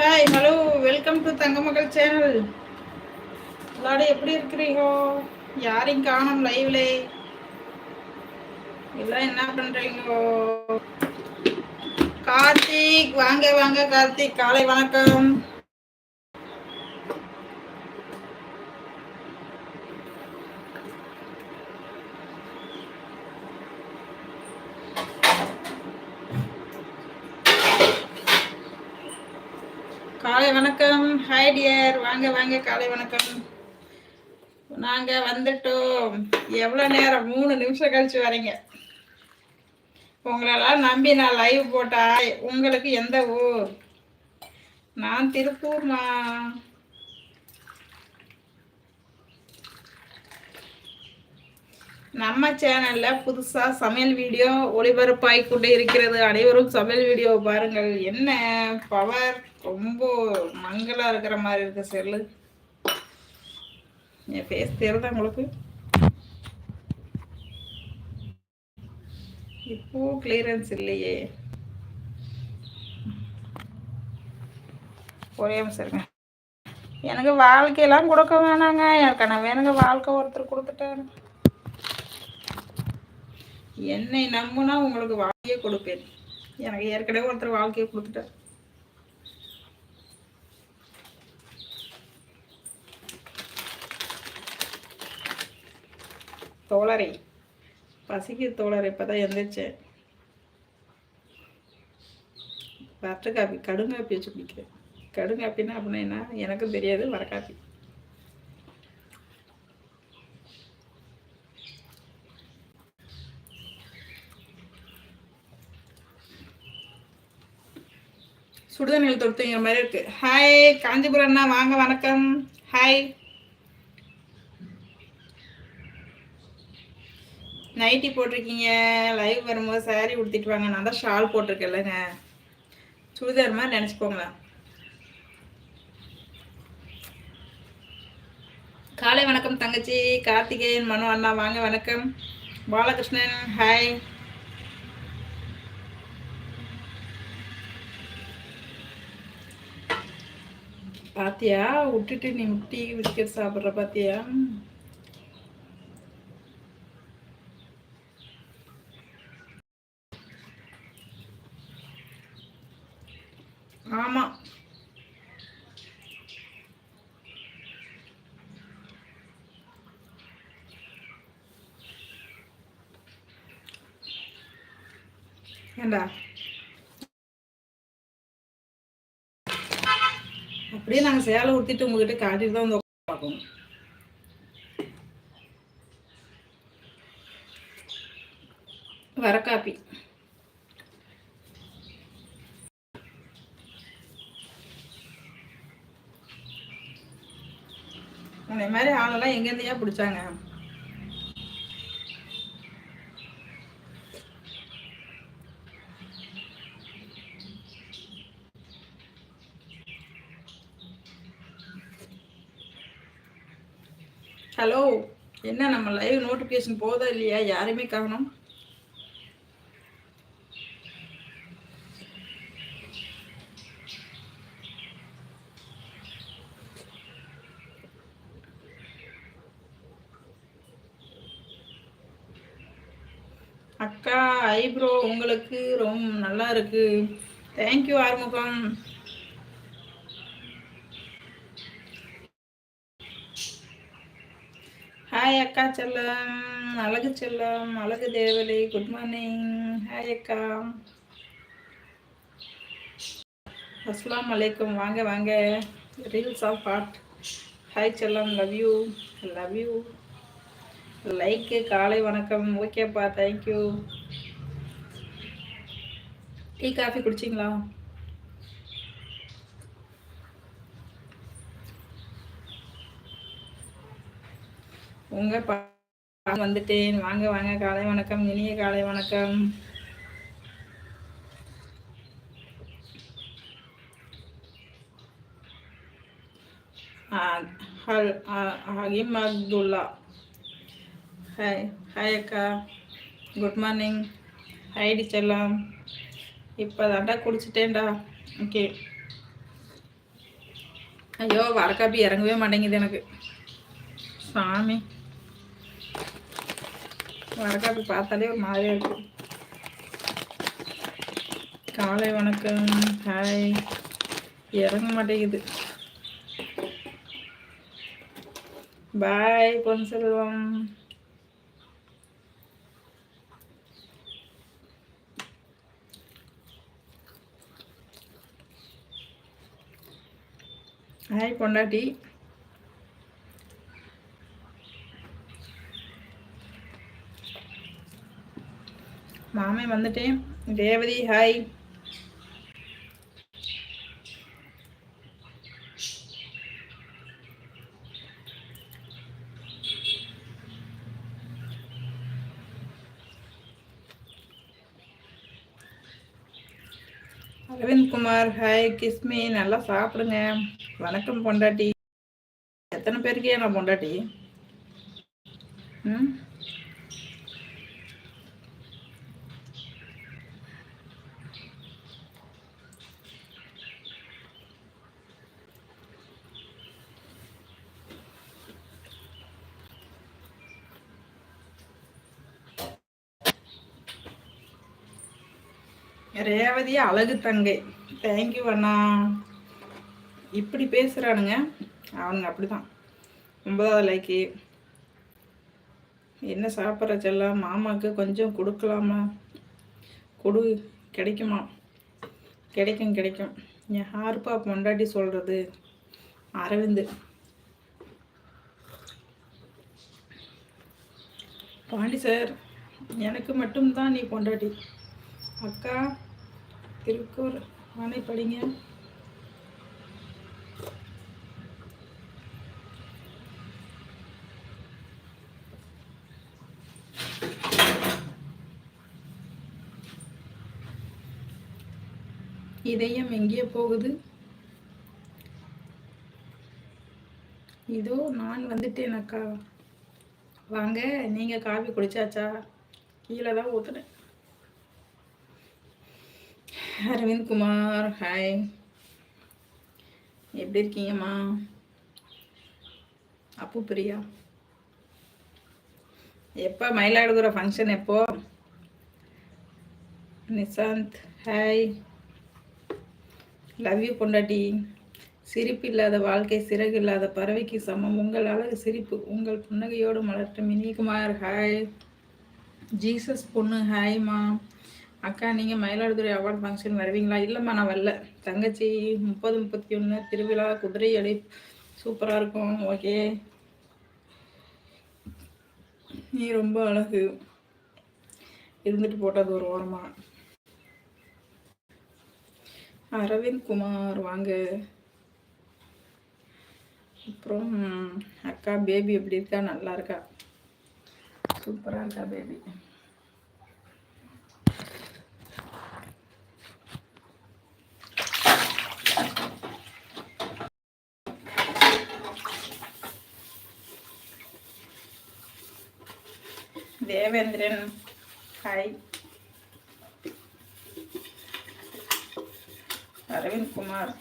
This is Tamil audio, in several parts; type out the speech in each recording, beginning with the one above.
Hi hello welcome to Thangamagal channel எல்லாரும் எப்படி இருக்கிறீங்க? யாரையும் காணும் லைவ்ல எல்லாம் என்ன பண்றீங்க? கார்த்திக் வாங்க வாங்க கார்த்திக் காலை வணக்கம் காலை வணக்கம் ஹாய் டியர் வாங்க வாங்க காலை வணக்கம். நாங்க வந்துட்டோம். எவ்வளவு நேரம்? மூணு நிமிஷம் கழிச்சு வரீங்க. உங்களெல்லாம் நம்பி நான் லைவ் போட்டா உங்களுக்கு எந்த ஊர்? நான் திருப்பூர்மா. நம்ம சேனல்ல புதுசா சமையல் வீடியோ ஒளிபரப்பாய் கொண்டே இருக்கிறது. அனைவரும் சமையல் வீடியோ பாருங்கள். என்ன பவர் ரொம்ப மங்களா இருக்கிற மாதிரி இருக்கு செல்லு. என் ஃபேஸ் தெரியுதா உங்களுக்கு? இப்போ கிளியரன்ஸ் இல்லையே. ஒரே நிமிஷம் இருங்க. எனக்கு வாழ்க்கையெல்லாம் கொடுக்க வேணாங்க. எனக்கு நான் வேணுங்க வாழ்க்கை ஒருத்தர் கொடுத்துட்டேன் என்னை நம்புனா உங்களுக்கு வாழ்க்கையை கொடுப்பேன். எனக்கு ஏற்கனவே ஒருத்தர் வாழ்க்கையை கொடுத்துட்டார். தோழரை பசிக்கு தோழரை இப்பதான் எந்திரிச்சேன். வரட்டு காப்பி கடுங்காப்பி வச்சு குடிக்கிறேன். கடுங்காப்பின்னா அப்படின்னா என்ன? எனக்கும் தெரியாது வர காப்பி. சுடுதண்ணில் தொடுத்துங்கிற மாதிரி இருக்கு. ஹாய் காஞ்சிபுரம் அண்ணா வாங்க வணக்கம். ஹாய் நைட்டி போட்டிருக்கீங்க. லைவ் வரும்போது சாரி உடுத்திட்டு வாங்க. நான் தான் ஷால் போட்டிருக்கேன்லங்க. சுடிதார் மாதிரி நினச்சிக்கோங்களேன். காலை வணக்கம் தங்கச்சி. கார்த்திகேயன் மனு அண்ணா வாங்க வணக்கம். Balakrishnan hi பாத்தியா விட்டுட்டு நீ டீ பிஸ்கெட் சாப்பிட்ற பாத்தியா ஆமா ஏண்டா அப்படியே நாங்கள் சேலை ஊற்றிட்டு உங்ககிட்ட காட்டிட்டு தான் வந்து பார்க்கணும் வர காப்பி இந்த மாதிரி ஆளெல்லாம் எங்கேருந்தையா பிடிச்சாங்க? ஹலோ என்ன நம்ம லைவ் நோட்டிஃபிகேஷன் போதா இல்லையா? யாரையுமே காணும். அக்கா ஐப்ரோ உங்களுக்கு ரொம்ப நல்லா இருக்கு. தேங்க்யூ ஆறுமுகம் ஹாய் அக்கா செல்லம் அழகு செல்லம் அழகு தேவலை குட் மார்னிங் ஹாய் அக்கா. அஸ்லாம் வலைக்கம் வாங்க வாங்க. ரீல்ஸ் ஆஃப் ஹார்ட் ஹாய் செல்லம் love you love you like காலை வணக்கம். ஓகேப்பா தேங்க்யூ டீ காஃபி குடிச்சிங்களா? உங்க வந்துட்டேன். வாங்க வாங்க. காலை வணக்கம். இனிய காலை வணக்கம். ஹகிம் அப்துல்லா ஹாய் ஹாய் அக்கா. Good morning. ஹாய் செல்லாம் இப்போ தாண்டா குடிச்சிட்டேன்டா ஓகே. ஐயோ வரக்காப்பி இறங்கவே மாட்டேங்குது எனக்கு. சாமி. வரக்காப்பி பார்த்தாலே ஒரு மாதிரியாக இருக்கு. காலை வணக்கம். ஹாய் இறங்க மாட்டேங்குது. பாய் பொன் செல்வம். ஹாய் பொண்டாட்டி. மாமே வந்துட்டேன் Revathi hi. Aravind Kumar hi kiss me நல்லா சாப்பிடுங்க. வணக்கம் பொண்டாட்டி. எத்தனை பேருக்கே நான் பொண்டாட்டி? ம்? ரேவதி அழகு தங்கை. தேங்க்யூ அண்ணா. இப்படி பேசுகிறானுங்க அவனுங்க அப்படிதான். ஒன்பதாவது லைக்கு என்ன சாப்பிட்ற செல்லாம் மாமாவுக்கு கொஞ்சம் கொடுக்கலாமா? கொடு கிடைக்குமா? கிடைக்கும் கிடைக்கும். என் ஹார்ப்பா பொண்டாட்டி சொல்கிறது அரவிந்து. பாண்டி சார் எனக்கு மட்டும்தான் நீ பொண்டாட்டி. அக்கா திருக்கூர் ஆணை படிங்க. இதயம் எங்கே போகுது? இதோ நான் வந்துட்டேன் அக்கா. வாங்க நீங்கள் காஃபி குடிச்சாச்சா? கீழே தான் ஊற்றுனேன் அரவிந்த் குமார் ஹாய் எப்படி இருக்கீங்கம்மா? அப்பு பிரியா. எப்போ மயிலாடுதுறை ஃபங்க்ஷன் எப்போ? நிசாந்த் ஹாய் லவ் யூ பொண்டாட்டி. சிரிப்பு இல்லாத வாழ்க்கை சிறகு இல்லாத பறவைக்கு சமம். உங்கள் அழகு சிரிப்பு உங்கள் புன்னகையோடு மலர்த்த மினிகுமார் ஹாய் ஜீசஸ் பொண்ணு ஹாய்மா அக்கா நீங்கள் மயிலாடுதுறை அவார்ட் ஃபங்க்ஷன் வருவீங்களா? இல்லைம்மா நான் வரல. தங்கச்சி முப்பது முப்பத்தி ஒன்று திருவிழா குதிரை அடை சூப்பராக இருக்கும். ஓகே நீ ரொம்ப அழகு. இருந்துட்டு போட்டது ஒரு ஓரமாக அரவிந்த் குமார் வாங்க. அப்புறம் அக்கா பேபி எப்படி இருக்கா? நல்லா இருக்கா? சூப்பராக இருக்கா baby Devendran. Hi Aravind Kumar.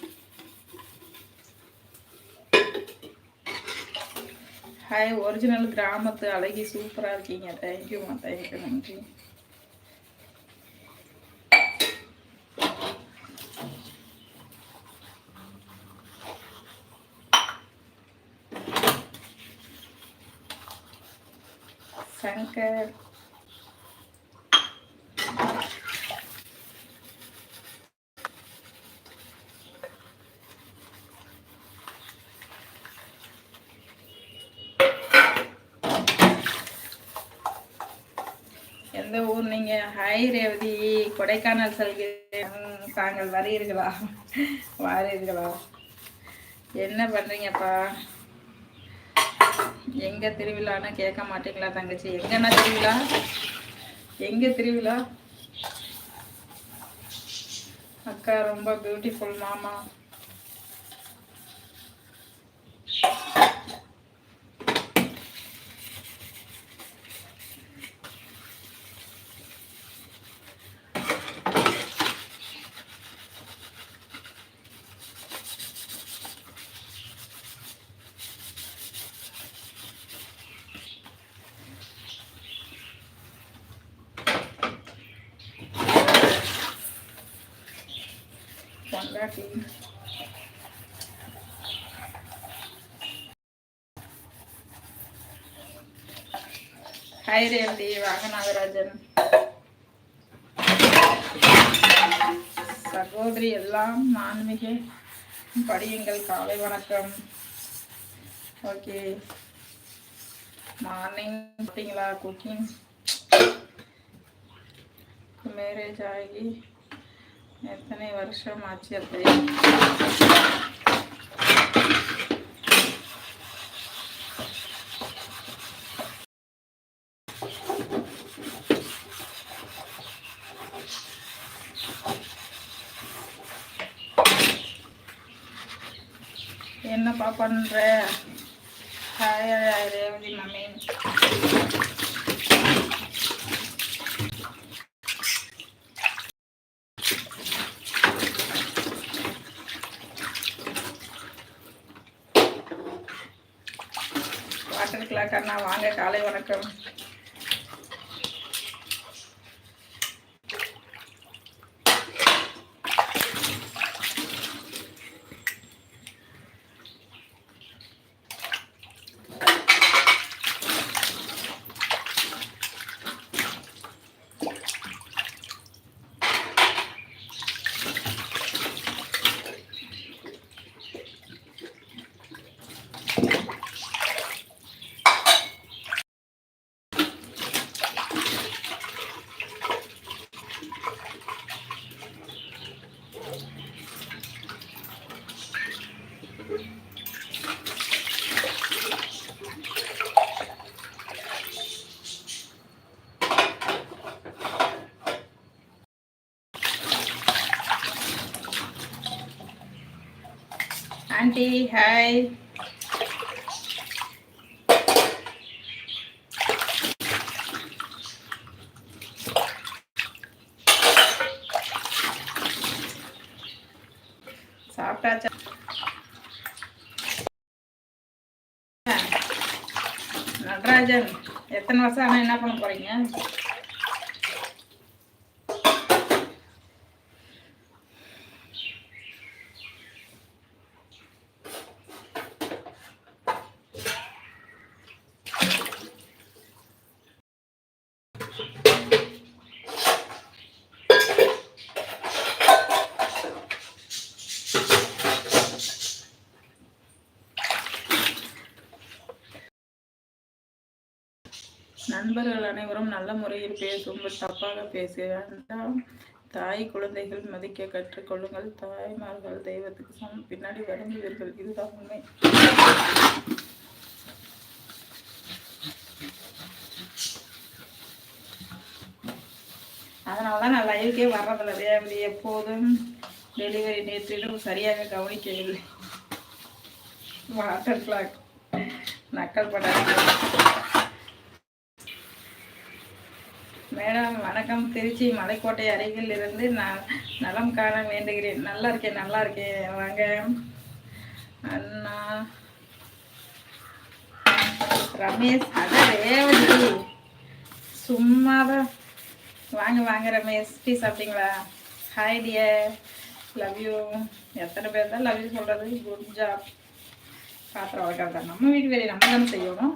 Hi original கிராமத்து அழகி சூப்பராக இருக்கீங்க. தேங்க்யூமா தேங்க்யூ நன்றி. சங்கர் எந்த ஊர் நீங்க? ஹாய் ரேவதி. கொடைக்கானல் செல்கிறேன். தாங்கள் வரீர்களா வாரீர்களா என்ன பண்றீங்கப்பா? எங்க திருவிழான்னு கேட்க மாட்டீங்களா தங்கச்சி? எங்கன்னா திருவிழா? எங்க திருவிழா? அக்கா ரொம்ப பியூட்டிஃபுல் மாமா. பொண்டாட்டி ஹாய் ரேவதி வாங்க நாகராஜன் சகோதரி எல்லாம் ஆன்மீக படியுங்கள். காலை வணக்கம். ஓகே மார்னிங் பார்த்தீங்களா? குக்கிங் மேரேஜ் ஆகி எத்தனை வருஷம் ஆச்சு அப்படி? என்னப்பா பண்ணுற ஹாய் ரேவதி மம்மி. நான் வாங்க காலை வணக்கம். ஆண்டி ஹாய் சாப்பிட்டாச்சா? நடராஜன் எத்தனை வருஷம் ஆனால் என்ன பண்ண போறீங்க நண்பர்கள் அனைவரும் நல்ல முறையில் பேசும். தப்பாக பேச வேண்டாம். தாய் குழந்தைகள் மதிக்க கற்றுக்கொள்ளுங்கள் தாய்மார்கள் தெய்வத்துக்கு சமம். பின்னாடி வருந்துவீர்கள். இதுதான் உண்மை. அதனால தான் நான் லைவுக்கே வர்றதில்ல. தேவதி எப்போதும் டெலிவரி நேற்றிலும் சரியாக கவனிக்கவில்லை. வாட்டர் கிளாக் நக்கல் படாது மேடம் வணக்கம். திருச்சி மலைக்கோட்டை அருகில் இருந்து நான் நலம் காண வேண்டுகிறேன். நல்லா இருக்கேன் நல்லா இருக்கேன். வாங்க. அண்ணா. ரமேஷ் அட ரேவதி. சும்மாதான் வாங்க வாங்க ரமேஷ். டீ சாப்பிட்டீங்களா? ஹாய் டியர் லவ் யூ எத்தனை பேர் தான் லவ் யூ சொல்கிறது குட் ஜாப் பாத்திரம் வளர்க்கறதா நம்ம வீட்டு வேலையை நம்ம தான் செய்யணும்.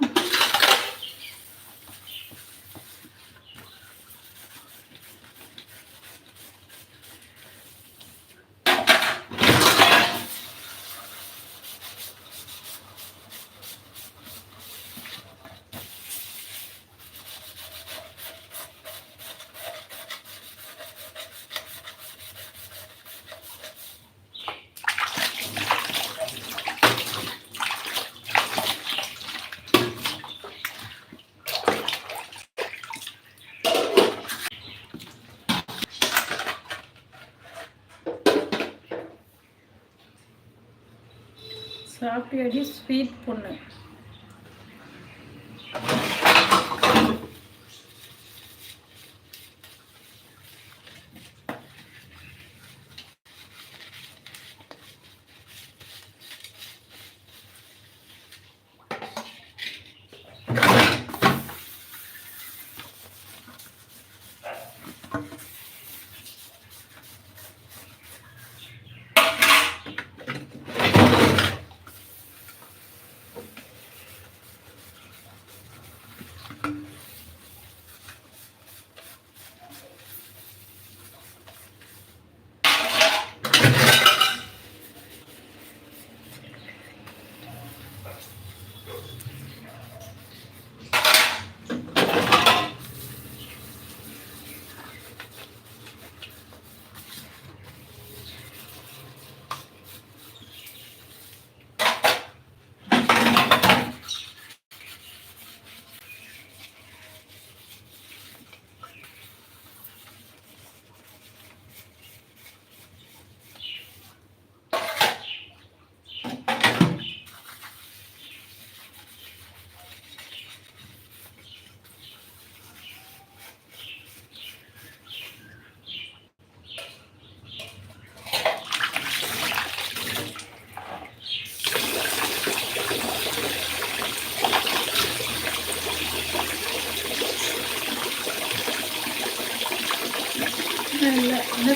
சாப்பிட்டியாடி ஸ்வீட் பொண்ணு.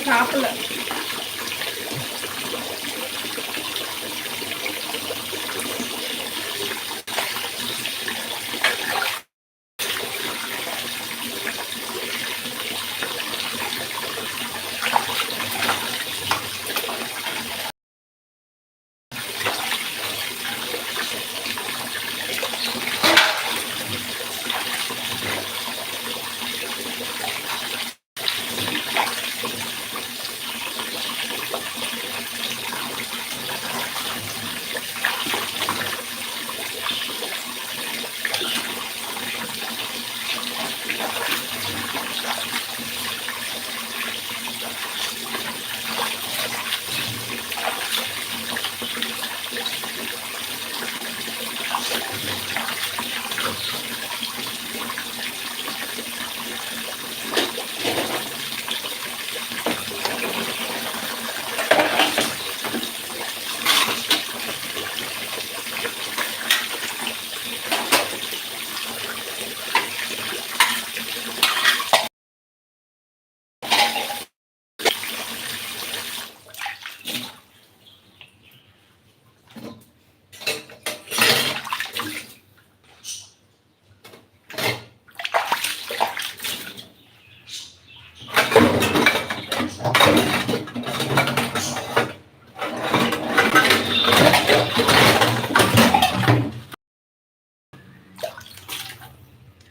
拿不了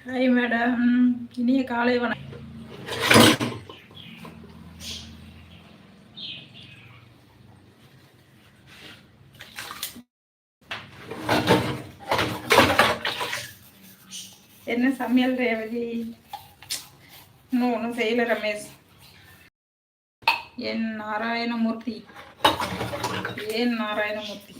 ஹாய் மேடம் இனிய காலை வணக்கம் என்ன சமையல் ரேவதி? இன்னும் ஒன்றும் செய்யல ரமேஷ். என் நாராயணமூர்த்தி. ஏன் நாராயணமூர்த்தி.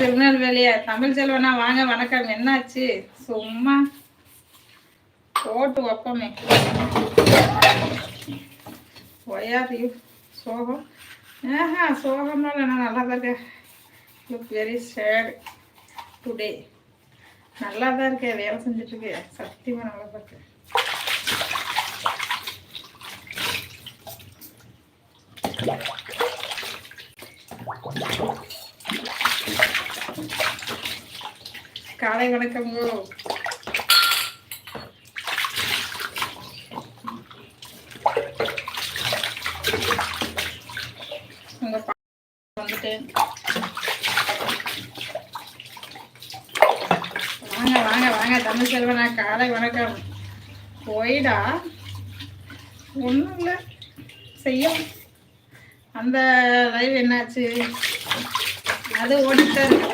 திருநெல்வேலியா தமிழ் செல்வனா வாங்க வணக்கம். என்னாச்சு? சும்மா போட்டு வைப்போமே. ஒயார் யூ சோகம் ஆஹா சோகம்னால நான் நல்லா தான் இருக்கேன். லுக் வெரி சேடு டுடே நல்லா தான் இருக்கேன். வேலை செஞ்சுட்டு இருக்கேன். சத்தியமாக நல்லா தான் இருக்கேன். காலை வணக்கம். வந்துட்டு. வாங்க வாங்க வாங்க தமிழ் செல்வனா காலை வணக்கம். போயிடா. ஒன்றும் இல்லை செய்யும். அந்த லைவ் என்னாச்சு? அது ஓடிட்டு இருக்கு